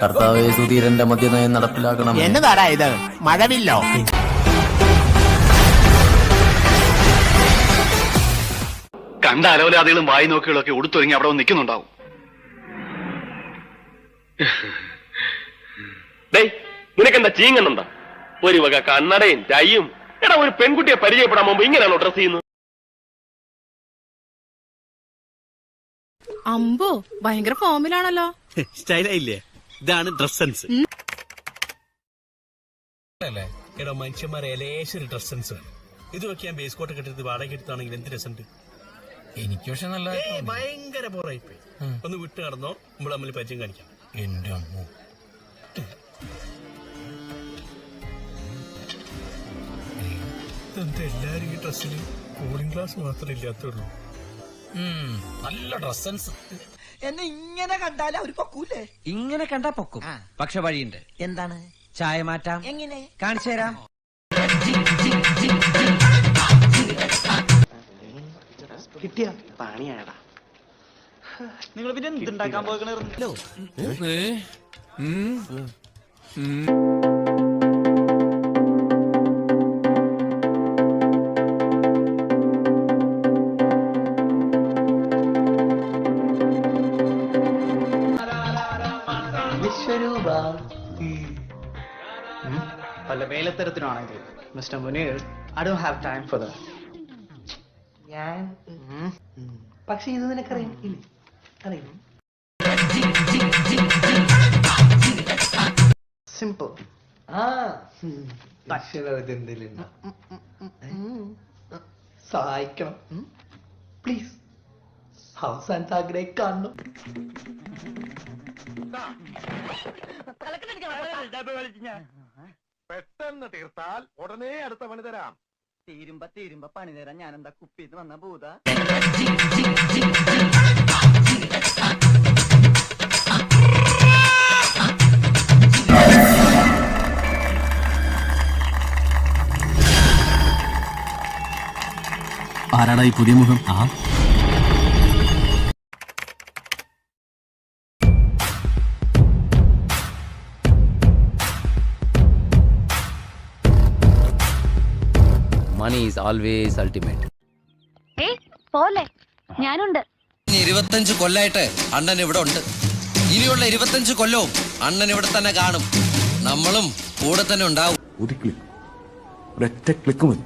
കർത്താവെ സുധീരന്റെ മദ്യനയം നടപ്പിലാക്കണം എന്നതാടാ ഇത്? മഴവില്ലോ. കണ്ട അലവലാദികളും വായി നോക്കികളൊക്കെ ഉടുത്തൊരുങ്ങി അവിടെ വന്ന് നിൽക്കുന്നുണ്ടാവും. ഡേയ് നിനക്കെന്താ ചീങ്ങുന്നുണ്ടോ ഒരു വക കണ്ണടയും ടൈയും എടാ ഒരു പെൺകുട്ടിയെ പരിചയപ്പെടാൻ മുമ്പ് ഇങ്ങനെയാണോ ഡ്രസ് ചെയ്യുന്നത്? അമ്പോ ഭയങ്കര ഫോമിലാണല്ലോ സ്റ്റൈലായില്ലേ? ഇതാണ് ഡ്രസ് സെൻസ് അല്ലേ? എടാ മനുഷ്യന്മാരെ ലേശൊരു ഡ്രസ് സെൻസ് വേണം. ഇത് വെക്കാൻ ബേസ് കോട്ട് കെട്ടിട്ട് വാടക എടുത്താണെങ്കിൽ എന്ത് രസമുണ്ട് എനിക്ക് പക്ഷെ നല്ല ഭയങ്കര ബോറായി പോയി. ഒന്ന് വിട്ട് കടന്നോ. നമ്മൾ തമ്മിൽ പരിചയം കാണിക്കാം. എന്റെ അമ്മ. ഇതെന്താ എല്ലാരും ഈ ഡ്രസ്സിൽ കൂളിംഗ് ഗ്ലാസ് മാത്രമേ ഇല്ലാത്തുള്ളൂ നല്ല ഡ്രസ് സെൻസ് എന്നെ ഇങ്ങനെ കണ്ടാൽ അവർ പൊക്കൂലേ? ഇങ്ങനെ കണ്ടാ പൊക്കും. പക്ഷെ വഴിയുണ്ട്. എന്താണ്? ചായ മാറ്റാം. എങ്ങനെ? കാണിച്ചു തരാം. നിങ്ങൾ പിന്നെ എന്തുണ്ടാക്കാൻ പോകണോ വിശ്വരൂപ വല്ല വേലത്തരത്തിനാണെങ്കിൽ mister Muneer I do have time for the ഞാൻ. പക്ഷെ ഇത് നിനക്കറിയാം? ഇല്ലേ. അറിയാം. സിമ്പിൾ ആ. സഹായിക്കണം. പ്ലീസ്. അവസാന ആഗ്രഹം കാണണം. പെട്ടെന്ന് തീർത്താൽ ഉടനെ അടുത്ത പണി തരാം. തീരുമ്പ തീരുമ്പ പണി തരാൻ ഞാൻ എന്താ കുപ്പിന്ന് വന്ന ഭൂത? ആരാടാ ഈ പുതിയ മുഖം? ആ? മണി ഈസ് ഓൾവേസ് അൾട്ടിമേറ്റ് ഏ പോലെ ഞാനുണ്ട്. ഇരുപത്തഞ്ച് കൊല്ലായിട്ട് അണ്ണൻ ഇവിടെ ഉണ്ട്. ഇനിയുള്ള ഇരുപത്തഞ്ച് കൊല്ലവും അണ്ണൻ ഇവിടെ തന്നെ കാണും. നമ്മളും കൂടെ തന്നെ ഉണ്ടാവും. ഒരു ക്ലിക്ക് ഒരൊറ്റ ക്ലിക്ക് മതി.